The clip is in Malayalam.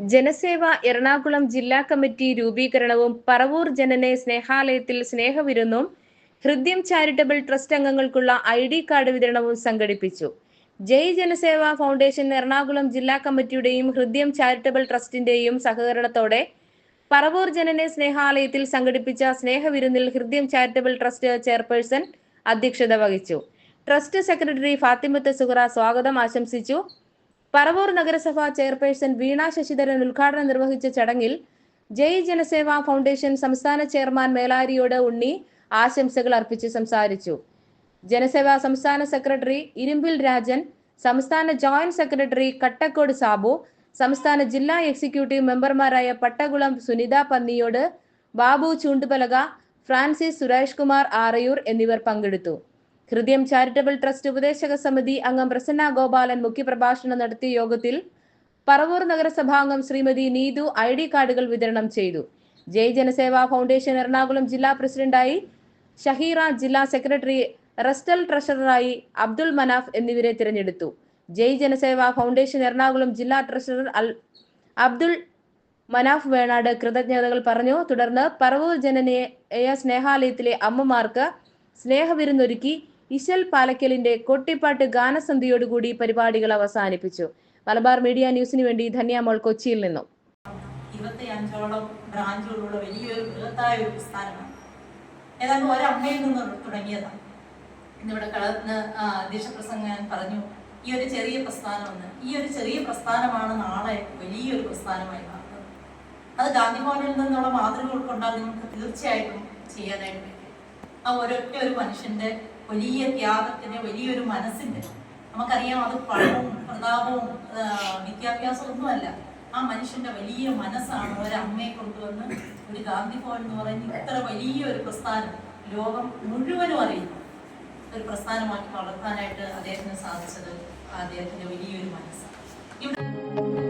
ജനസേവ എറണാകുളം ജില്ലാ കമ്മിറ്റി രൂപീകരണവും പറവൂർ ജനനെ സ്നേഹാലയത്തിൽ സ്നേഹവിരുന്നും ഹൃദ്യം ചാരിറ്റബിൾ ട്രസ്റ്റ് അംഗങ്ങൾക്കുള്ള ഐ ഡി കാർഡ് വിതരണവും സംഘടിപ്പിച്ചു. ജയ് ജനസേവ ഫൗണ്ടേഷൻ എറണാകുളം ജില്ലാ കമ്മിറ്റിയുടെയും ഹൃദ്യം ചാരിറ്റബിൾ ട്രസ്റ്റിന്റെയും സഹകരണത്തോടെ പറവൂർ ജനനെ സ്നേഹാലയത്തിൽ സംഘടിപ്പിച്ച സ്നേഹവിരുന്നിൽ ഹൃദ്യം ചാരിറ്റബിൾ ട്രസ്റ്റ് ചെയർപേഴ്സൺ അധ്യക്ഷത വഹിച്ചു. ട്രസ്റ്റ് സെക്രട്ടറി ഫാത്തിമത്ത് സുഹറ സ്വാഗതം ആശംസിച്ചു. പറവൂർ നഗരസഭ ചെയർപേഴ്സൺ വീണ ശശിധരൻ ഉദ്ഘാടനം നിർവഹിച്ച ചടങ്ങിൽ ജയ് ജനസേവ ഫൗണ്ടേഷൻ സംസ്ഥാന ചെയർമാൻ മേലാരിയോട് ഉണ്ണി ആശംസകൾ അർപ്പിച്ച് സംസാരിച്ചു. ജനസേവ സംസ്ഥാന സെക്രട്ടറി ഇരുമ്പിൽ രാജൻ സംസ്ഥാന ജോയിന്റ് സെക്രട്ടറി കട്ടക്കോട് സാബു സംസ്ഥാന ജില്ലാ എക്സിക്യൂട്ടീവ് മെമ്പർമാരായ പട്ടകുളം സുനിത പന്നിയോട് ബാബു ചൂണ്ടുപലക ഫ്രാൻസിസ് സുരേഷ് കുമാർ ആറയൂർ എന്നിവർ പങ്കെടുത്തു. ഹൃദയം ചാരിറ്റബിൾ ട്രസ്റ്റ് ഉപദേശക സമിതി അംഗം പ്രസന്ന ഗോപാലൻ മുഖ്യപ്രഭാഷണം നടത്തിയ യോഗത്തിൽ പറവൂർ നഗരസഭാംഗം ശ്രീമതി നീതു ഐ ഡി കാർഡുകൾ വിതരണം ചെയ്തു. ജയ് ജനസേവ ഫൗണ്ടേഷൻ എറണാകുളം ജില്ലാ പ്രസിഡന്റായി ഷഹീറ ജില്ലാ സെക്രട്ടറി റസ്റ്റൽ ട്രഷററായി അബ്ദുൾ മനാഫ് എന്നിവരെ തിരഞ്ഞെടുത്തു. ജയ് ജനസേവ ഫൗണ്ടേഷൻ എറണാകുളം ജില്ലാ ട്രഷറർ അബ്ദുൾ മനാഫ് വേണാട് കൃതജ്ഞതകൾ പറഞ്ഞു. തുടർന്ന് പറവൂർ ജനനീയ സ്നേഹാലയത്തിലെ അമ്മമാർക്ക് സ്നേഹവിരുന്നൊരുക്കി ഇശൽ പാലക്കലിന്റെ കൊട്ടിപ്പാട്ട് ഗാനസന്ധിയോടുകൂടി പരിപാടികൾ അവസാനിപ്പിച്ചു. മലബാർ മീഡിയ ന്യൂസിന് വേണ്ടി ധന്യാമോൾ കൊച്ചിയിൽ നിന്നും. ഇരുപത്തി അഞ്ചോളം ബ്രാഞ്ചുകളുള്ള വലിയൊരു ബൃഹത്തായ ഒരു ഏതാണ്ട് ഒരമ്മയിൽ നിന്ന് തുടങ്ങിയതാണ്. ഇന്നിവിടെ കളന്ന് അധ്യക്ഷ പ്രസംഗം പറഞ്ഞു ഈ ഒരു ചെറിയ പ്രസ്ഥാനമെന്ന് ഈ ഒരു ചെറിയ പ്രസ്ഥാനമാണ് നാളെ വലിയൊരു പ്രസ്ഥാനമായി മാറുന്നത്. അത് ഗാന്ധി ഭവനിൽ നിന്നുള്ള മാതൃക ഉൾക്കൊണ്ടാൽ നിങ്ങൾക്ക് തീർച്ചയായിട്ടും ചെയ്യാനായിട്ട് ആ ഒരൊറ്റ ഒരു മനുഷ്യന്റെ വലിയ ത്യാഗത്തിന് വലിയൊരു മനസ്സിന്റെ നമുക്കറിയാം അത് പണവും പ്രതാപവും ഒന്നുമല്ല ആ മനുഷ്യന്റെ വലിയ മനസ്സാണ് ഒരമ്മയെ കൊണ്ടുവന്ന് ഒരു ഗാന്ധി ഭവൻ എന്ന് പറയുന്ന ഇത്ര വലിയൊരു പ്രസ്ഥാനം ലോകം മുഴുവനും അറിയുന്നു. ഒരു പ്രസ്ഥാനമാക്കി വളർത്താനായിട്ട് അദ്ദേഹത്തിന് സാധിച്ചത് അദ്ദേഹത്തിന്റെ വലിയൊരു മനസ്സാണ്. ഇവിടെ